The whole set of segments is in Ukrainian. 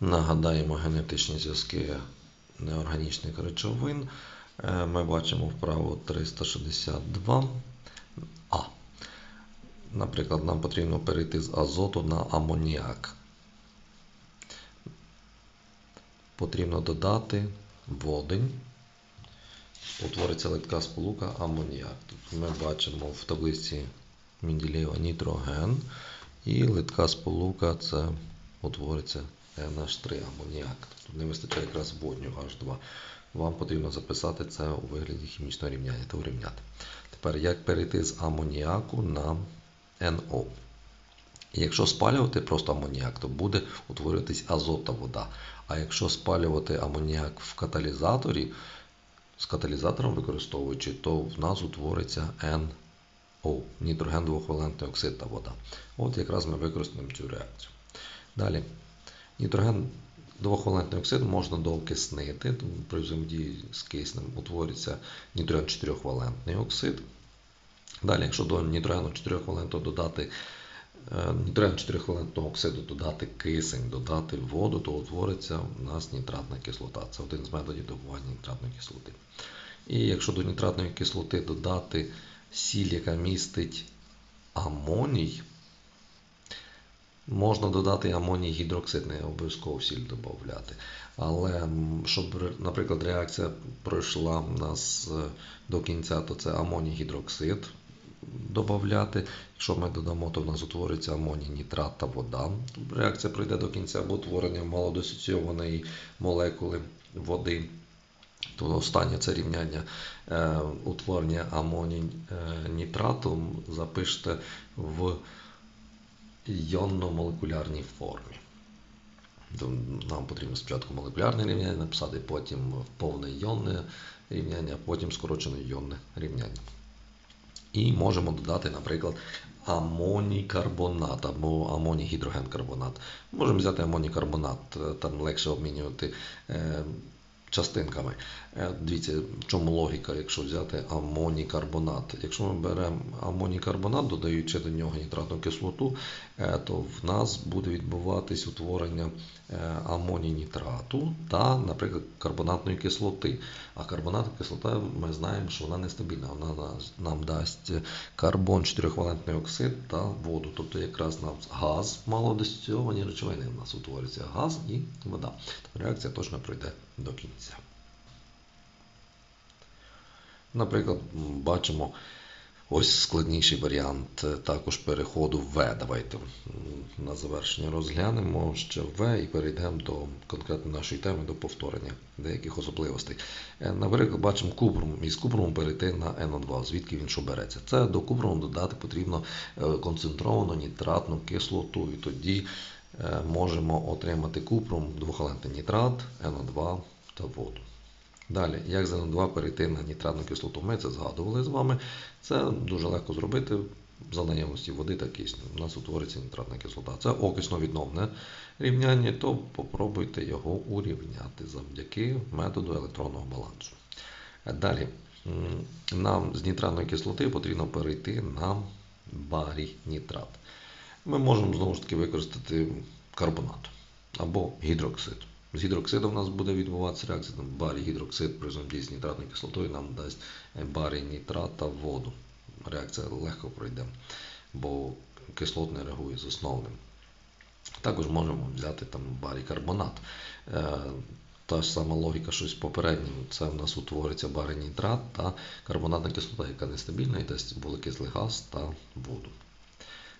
Нагадаємо генетичні зв'язки неорганічних речовин. Е, Ми бачимо вправо 362. А. Наприклад, нам потрібно перейти з азоту на амоніак. Потрібно додати водень. Утвориться липка сполука амоніак. Ми бачимо в таблиці Менделєєва нітроген. І литка сполука це утвориться NH3 амоніак. Тут не вистачає якраз водню H2. Вам потрібно записати це у вигляді хімічного рівняння та урівняти. Тепер як перейти з амоніаку на NO? Якщо спалювати просто амоніак, то буде утворюватись азот та вода. А якщо спалювати амоніак в каталізаторі, з каталізатором використовуючи, то в нас утвориться NO, нітроген двохвалентний оксид та вода. От якраз ми використаємо цю реакцію. Далі, нітроген двохвалентний оксид можна доокиснити, при взаємодії з киснем утворюється нітроген 4-валентний оксид. Далі, якщо до нітрогену 4-валентного додати е, нітроген 4-валентного оксиду додати кисень, додати воду, то утвориться у нас нітратна кислота. Це один з методів добування нітратної кислоти. І якщо до нітратної кислоти додати сіль, яка містить амоній, можна додати амоній гідроксид, не обов'язково сіль додати. Але щоб, наприклад, реакція пройшла в нас е, до кінця, то це амоній гідроксид додати. Якщо ми додамо, то в нас утвориться амоній нітрат та вода. Реакція пройде до кінця або утворення малодисоційованої молекули води. То останнє це рівняння е, утворення амоній е, нітрату запишете в йонно-молекулярній формі. Нам потрібно спочатку молекулярне рівняння написати, потім повне йонне рівняння, а потім скорочене йонне рівняння. І можемо додати, наприклад, амоній карбонат або амоній гідрогенкарбонат. Можемо взяти амоній карбонат, е, там легше обмінювати е, частинками. Е, Дивіться, в чому логіка, якщо взяти амоній карбонат. Якщо ми беремо амоній карбонат, додаючи до нього нітратну кислоту, е, то в нас буде відбуватись утворення е, амоній нітрату та, наприклад, карбонатної кислоти. А карбонатна кислота, ми знаємо, що вона нестабільна. Вона нам дасть карбон 4-валентний оксид та воду. Тобто якраз нам газ, малодисоційовані речовини у нас утворюється газ і вода. Реакція точно пройде до кінця. Наприклад, бачимо ось складніший варіант е, також переходу в. Давайте на завершення розглянемо ще В і перейдемо до конкретно нашої теми, до повторення деяких особливостей. Е, Наприклад, бачимо купрум. Із купруму перейти на НО2, звідки він що береться. Це до купруму додати потрібно е, концентровану нітратну кислоту, і тоді можемо отримати купрум, двохвалентний нітрат, НО2 та воду. Далі, як з НО2 перейти на нітратну кислоту? Ми це згадували з вами. Це дуже легко зробити за наявності води та кисню. У нас утвориться нітратна кислота. Це окисно-відновне рівняння, то попробуйте його урівняти завдяки методу електронного балансу. Е, Далі, нам з нітратної кислоти потрібно перейти на барій нітрат. Ми можемо знову ж таки використати карбонат або гідроксид. З гідроксидом у нас буде відбуватися реакція барій гідроксид при взаємодії з нітратною кислотою нам дасть е, барій нітрат та воду. Реакція легко пройде, бо кислот не реагує з основним. Також можемо взяти там барій карбонат. Е, Та ж сама логіка, що з попереднім. Це в нас утвориться барій нітрат та карбонатна кислота, яка нестабільна і дасть вуглекислий газ та воду.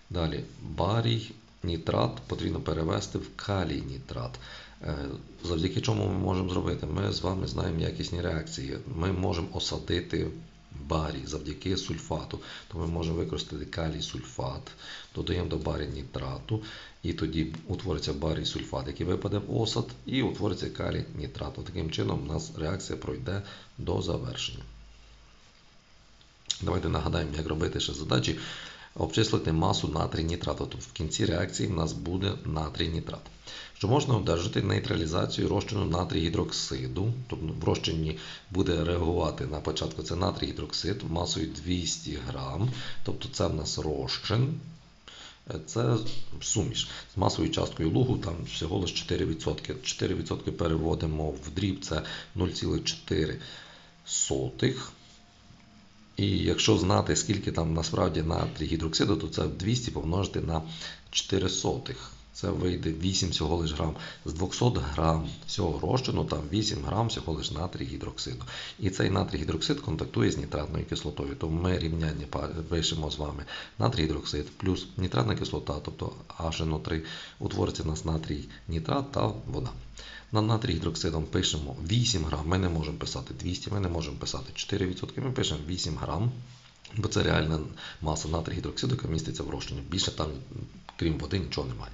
Далі, барій нітрат потрібно перевести в калій нітрат. Е, Завдяки чому ми можемо зробити? Ми з вами знаємо якісні реакції. Ми можемо осадити барій завдяки сульфату. То ми можемо використати калій сульфат, додаємо до барій нітрату, і тоді утвориться барій сульфат, який випаде в осад, і утвориться калій нітрат. Таким чином у нас реакція пройде до завершення. Давайте нагадаємо, як робити ще задачі. Обчислити масу натрій нітрату. Тобто в кінці реакції в нас буде натрій нітрат. Що можна одержати нейтралізацію розчину натрій гідроксиду. Тобто в розчині буде реагувати на початку це натрій гідроксид масою 200 грам. Тобто це в нас розчин. Це суміш з масовою часткою лугу, там всього лише 4%. 4% переводимо в дріб, це 0,4. І якщо знати, скільки там насправді натрій гідроксиду, то це 200 помножити на 4 сотих. Це вийде 8 всього лиш грам. З 200 грам всього розчину, там 8 грам всього лиш натрій гідроксиду. І цей натрій гідроксид контактує з нітратною кислотою. Тому ми рівняння пишемо з вами натрій гідроксид плюс нітратна кислота, тобто HNO3, утвориться у нас натрій нітрат та вода. На натрій гідроксидом пишемо 8 грам. Ми не можемо писати 200, ми не можемо писати 4%, ми пишемо 8 грам. Бо це реальна маса натрій гідроксиду, яка міститься в розчині. Більше там, крім води, нічого немає.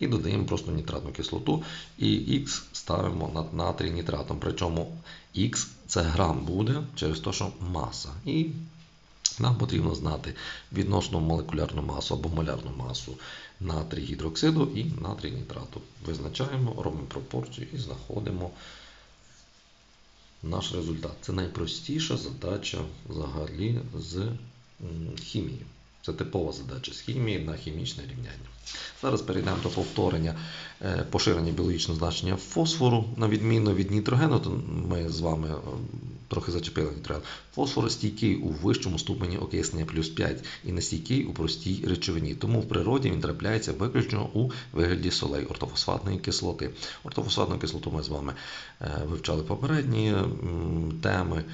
І додаємо просто нітратну кислоту. І Х ставимо над натрій нітратом. Причому Х це грам буде через те, що маса. І нам потрібно знати відносно молекулярну масу або молярну масу натрій гідроксиду і натрій нітрату. Визначаємо, робимо пропорцію і знаходимо наш результат. Це найпростіша задача взагалі з хімії. Це типова задача з хімії на хімічне рівняння. Зараз перейдемо до повторення е, поширення біологічного значення фосфору. На відміну від нітрогену, то ми з вами е, трохи зачепили нітроген. Фосфор стійкий у вищому ступені окиснення плюс 5 і не стійкий у простій речовині. Тому в природі він трапляється виключно у вигляді солей ортофосфатної кислоти. Ортофосфатну кислоту ми з вами е, вивчали попередні теми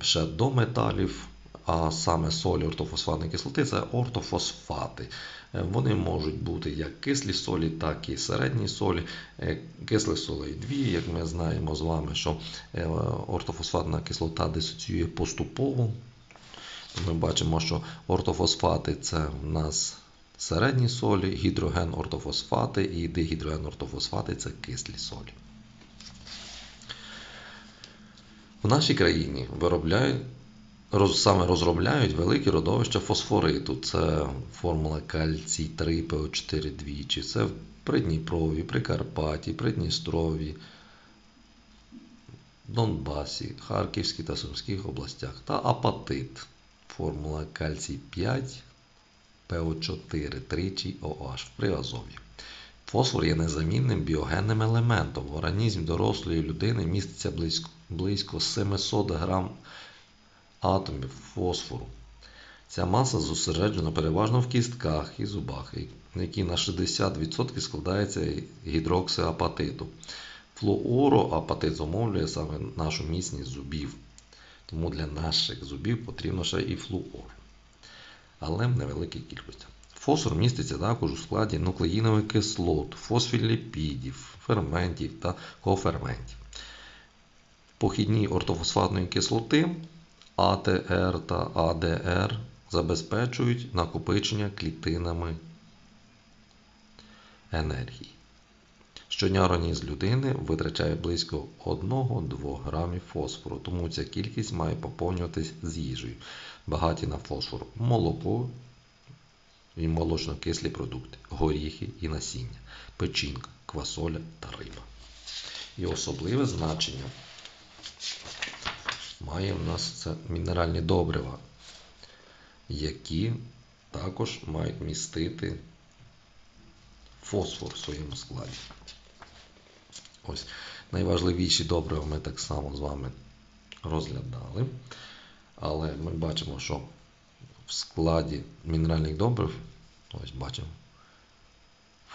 ще до металів. А саме солі ортофосфатної кислоти це ортофосфати. Е, Вони можуть бути як кислі солі, так і середні солі. Е, Кислих солей дві, як ми знаємо з вами, що е, ортофосфатна кислота дисоціює поступово. Ми бачимо, що ортофосфати це в нас середні солі, гідроген ортофосфати і дигідроген ортофосфати це кислі солі. В нашій країні виробляють роз, саме розробляють великі родовища фосфориту. Це формула кальцій 3 ПО4 двічі. Це в Придніпрові, Прикарпатті, Придністрові, Донбасі, Харківській та Сумських областях. Та апатит. Формула кальцій 5 ПО4 тричі OH в Приазові. Фосфор є незамінним біогенним елементом. В організмі дорослої людини міститься близько, близько 700 грам атомів фосфору. Ця маса зосереджена переважно в кістках і зубах, які на 60% складаються гідроксиапатиту. Флуороапатит зумовлює саме нашу міцність зубів. Тому для наших зубів потрібно ще і флуор. Але в невеликій кількості. Фосфор міститься також у складі нуклеїнових кислот, фосфоліпідів, ферментів та коферментів. Похідні ортофосфатної кислоти АТР та АДР забезпечують накопичення клітинами енергії. Щодня організм людини витрачає близько 1-2 грамів фосфору, тому ця кількість має поповнюватись з їжею. Багаті на фосфор молоко і молочно-кислі продукти, горіхи і насіння, печінка, квасоля та риба. І особливе значення має в нас це мінеральні добрива, які також мають містити фосфор в своєму складі. Ось найважливіші добрива ми так само з вами розглядали. Але ми бачимо, що в складі мінеральних добрив, ось бачимо,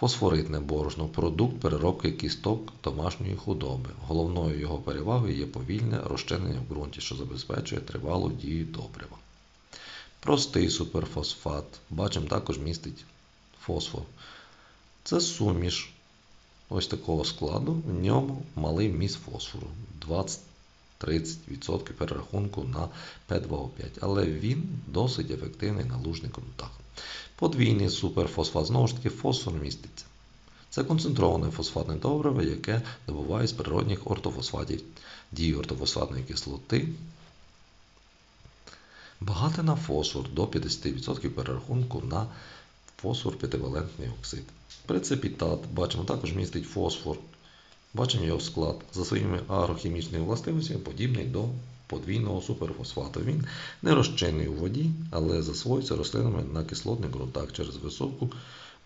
фосфоритне борошно продукт переробки кісток домашньої худоби. Головною його перевагою є повільне розчинення в ґрунті, що забезпечує тривалу дію добрива. Простий суперфосфат, бачимо, також містить фосфор. Це суміш ось такого складу, в ньому малий вміст фосфору 20-30% перерахунку на P2O5, але він досить ефективний на лужний контакт. Подвійний суперфосфат, знову ж таки, фосфор міститься. Це концентроване фосфатне добриво, яке добувають з природних ортофосфатів дії ортофосфатної кислоти. Багате на фосфор до 50% перерахунку на фосфор п'ятивалентний оксид. Прецепітат, бачимо, також містить фосфор. Бачимо його склад за своїми агрохімічними властивостями, подібний до подвійного суперфосфату. Він не розчинний у воді, але засвоюється рослинами на кислотних ґрунтах через високу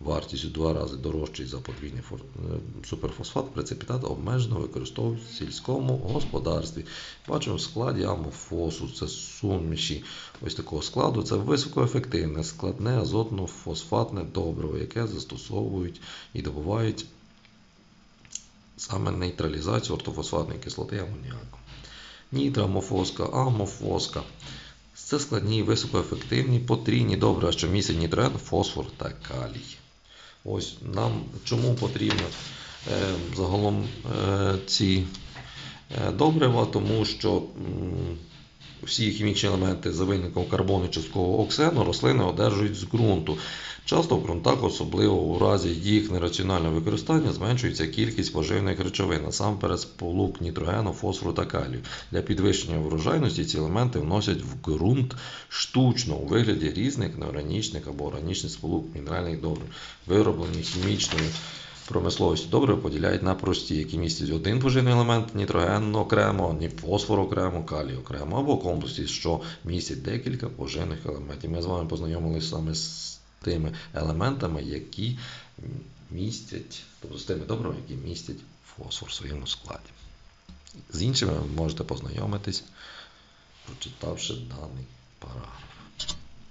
вартість у два рази дорожчий за подвійний е, суперфосфат. Прецепітат обмежено використовують в сільському господарстві. Бачимо в складі амофосу, це суміші ось такого складу. Це високоефективне, складне азотно-фосфатне добриво, яке застосовують і добувають саме нейтралізацію ортофосфатної кислоти амоніаку. Нітрамофоска, амофоска. Це складні, високоефективні, потрійні добрива, що містять нітрен, фосфор та калій. Ось нам чому потрібно е, загалом е, ці е, добрива, тому що м, всі хімічні елементи за виником карбону часткового оксену рослини одержують з ґрунту. Часто в ґрунтах, особливо у разі їх нераціонального використання, зменшується кількість поживних речовин, насамперед сполук нітрогену, фосфору та калію. Для підвищення врожайності ці елементи вносять в ґрунт штучно у вигляді різних неорганічних або органічних сполук мінеральних добрив, вироблені хімічною промисловістю добрива поділяють на прості, які містять один поживний елемент нітроген окремо, фосфор окремо, калій окремо, або комплексі, що містять декілька поживних елементів. Ми з вами познайомилися саме з тими елементами, які містять, тобто з тими добривами, які містять фосфор в своєму складі. З іншими ви можете познайомитись, прочитавши даний параграф.